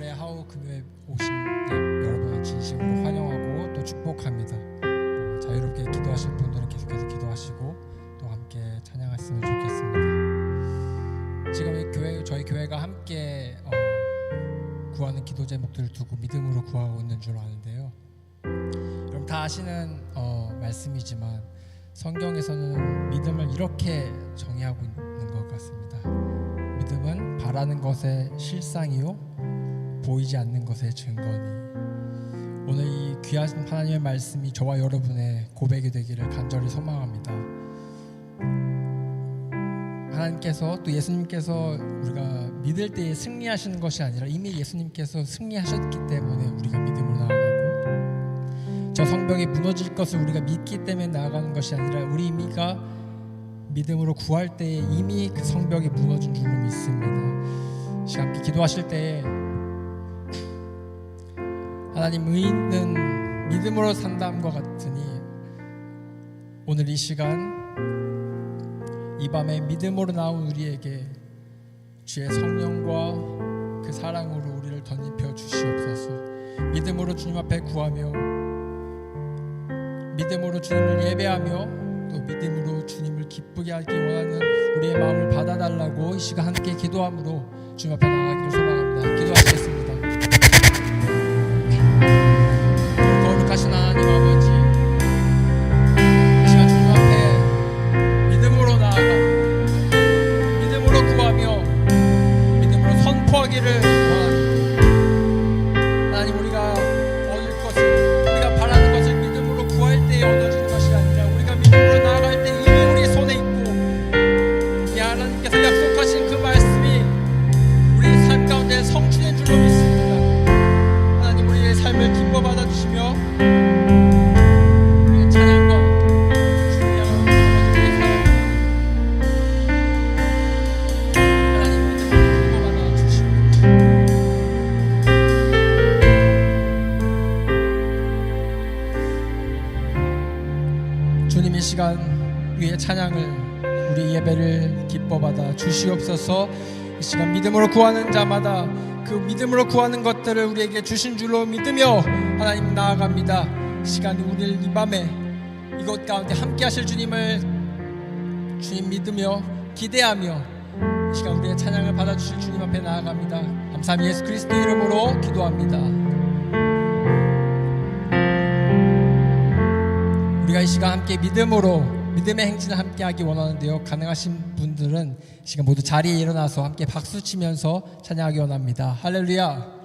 6월에 하우 금요에 오신 여러분을 진심으로 환영하고 또 축복합니다. 어, 자유롭게 기도하실 분들은 계속해서 기도하시고 또 함께 찬양했으면 좋겠습니다. 지금 이 교회 저희 교회가 함께 어, 구하는 기도 제목들을 두고 믿음으로 구하고 있는 줄 아는데요. 여러분 다 아시는 어, 말씀이지만 성경에서는 믿음을 이렇게 정의하고 있는 것 같습니다. 믿음은 바라는 것의 실상이요 보이지 않는 것의 증거니. 오늘 이 귀한 하나님의 말씀이 저와 여러분의 고백이 되기를 간절히 소망합니다. 하나님께서 또 예수님께서 우리가 믿을 때에 승리하시는 것이 아니라 이미 예수님께서 승리하셨기 때문에 우리가 믿음으로 나아가고 저 성벽이 무너질 것을 우리가 믿기 때문에 나아가는 것이 아니라 우리 이미가 믿음으로 구할 때에 이미 그 성벽이 무너진 줄로 믿습니다. 시간 기도하실 때에 하나님 의인은 믿음으로 산다함과 같으니 오늘 이 시간 이 밤에 믿음으로 나온 우리에게 주의 성령과 그 사랑으로 우리를 덧입혀 주시옵소서. 믿음으로 주님 앞에 구하며 믿음으로 주님을 예배하며 또 믿음으로 주님을 기쁘게 하기 원하는 우리의 마음을 받아달라고 이 시간 함께 기도함으로 주님 앞에 나가기를 소망합니다. 기도하시겠습니다. 구하는 자마다 그 믿음으로 구하는 것들을 우리에게 주신 줄로 믿으며 하나님 나아갑니다. 이 시간 우리를 이 밤에 이곳 가운데 함께 하실 주님을 주님 믿으며 기대하며 이 시간 우리의 찬양을 받아 주실 주님 앞에 나아갑니다. 감사함 예수 그리스도 이름으로 기도합니다. 우리가 이 시간 함께 믿음으로 믿음의 행진을 함께 하기 원하는데요. 가능하신 분들은 이 시간 모두 자리에 일어나서 함께 박수 치면서 찬양하기 원합니다. 할렐루야.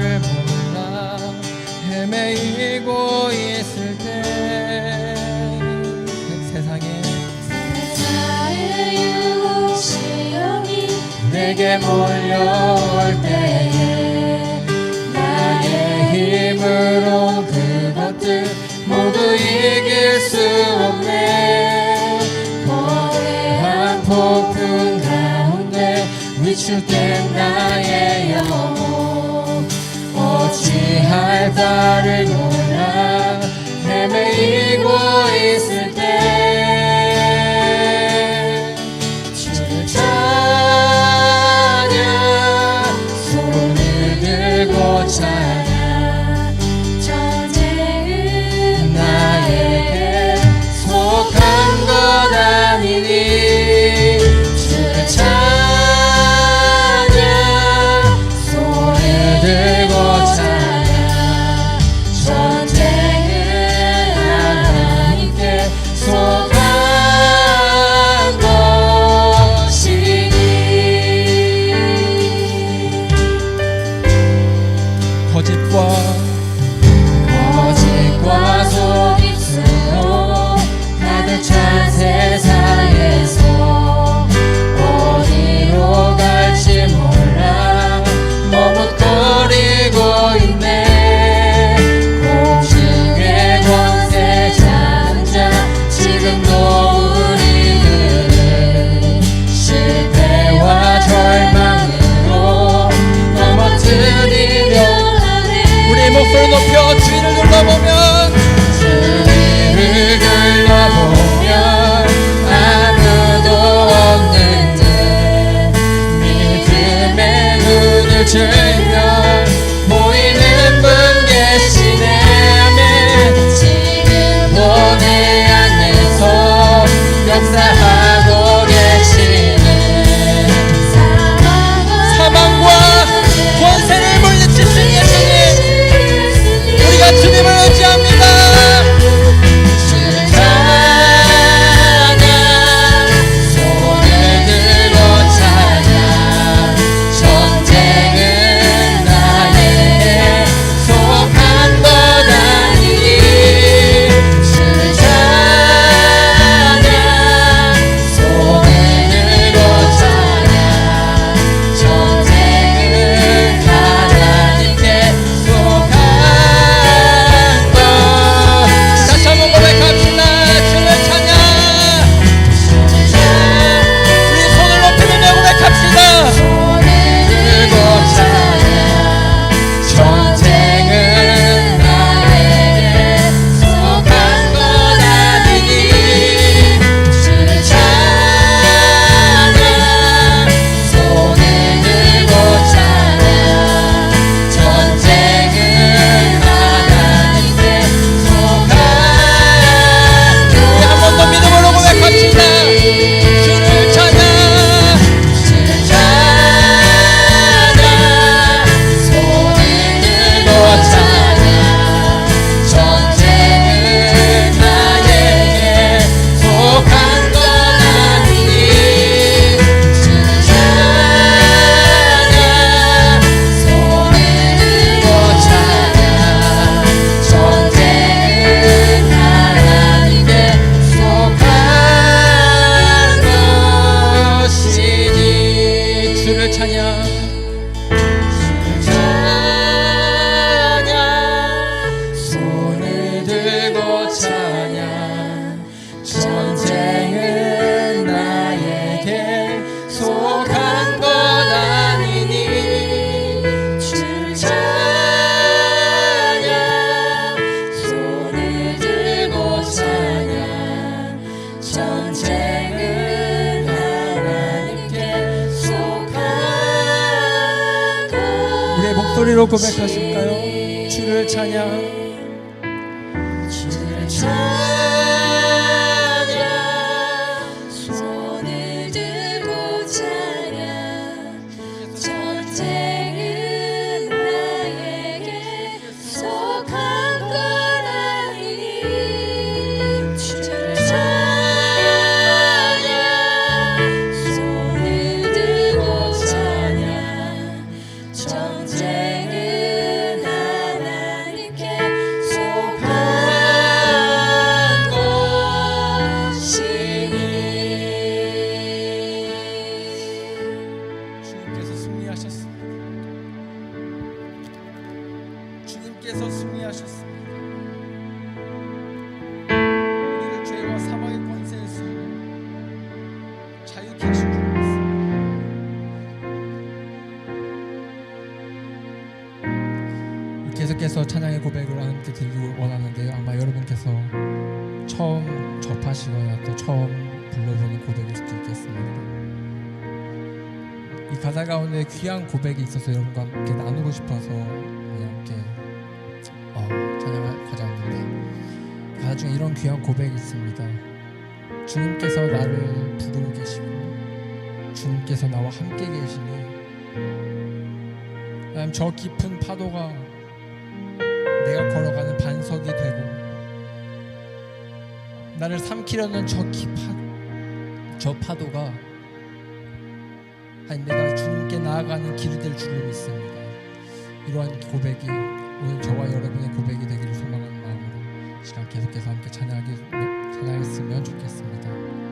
나를 몰라 헤매이고 있을 때 세상에 나의 시험이 내게 몰려올 때에 나의 힘으로 그것들 모두 이길 수 없네. 거대한 폭풍 가운데 위축된 나의 영혼. 지할 바를 몰라 헤매이고 있을 주로 고백하실까요? 주를 찬양. 귀한 고백이 있어서 여러분과 함께 나누고 싶어서 이렇게 어, 찬양을 가져왔는데 그 가중 이런 귀한 고백이 있습니다. 주님께서 나를 부르고 계시고 주님께서 나와 함께 계시니 하나님 저 깊은 파도가 내가 걸어가는 반석이 되고 나를 삼키려는 저 깊은 저 파도가 하나님 내가 주님께 나아가는 길이 될 줄로 믿습니다. 이러한 고백이 오늘 저와 여러분의 고백이 되기를 소망하는 마음으로 시간 계속해서 함께 찬양하기 찬양했으면 좋겠습니다.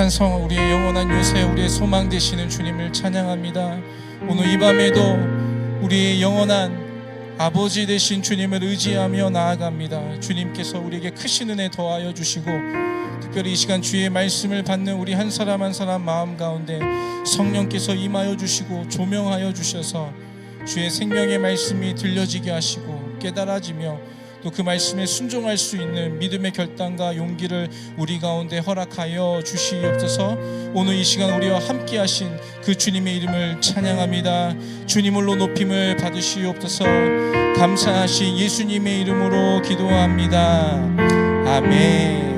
찬성, 우리의 영원한 요새, 우리의 소망 되시는 주님을 찬양합니다. 오늘 이 밤에도 우리의 영원한 아버지 되신 주님을 의지하며 나아갑니다. 주님께서 우리에게 크신 은혜 더하여 주시고 특별히 이 시간 주의 말씀을 받는 우리 한 사람 한 사람 마음 가운데 성령께서 임하여 주시고 조명하여 주셔서 주의 생명의 말씀이 들려지게 하시고 깨달아지며 또 그 말씀에 순종할 수 있는 믿음의 결단과 용기를 우리 가운데 허락하여 주시옵소서. 오늘 이 시간 우리와 함께 하신 그 주님의 이름을 찬양합니다. 주님을로 높임을 받으시옵소서. 감사하신 예수님의 이름으로 기도합니다. 아멘.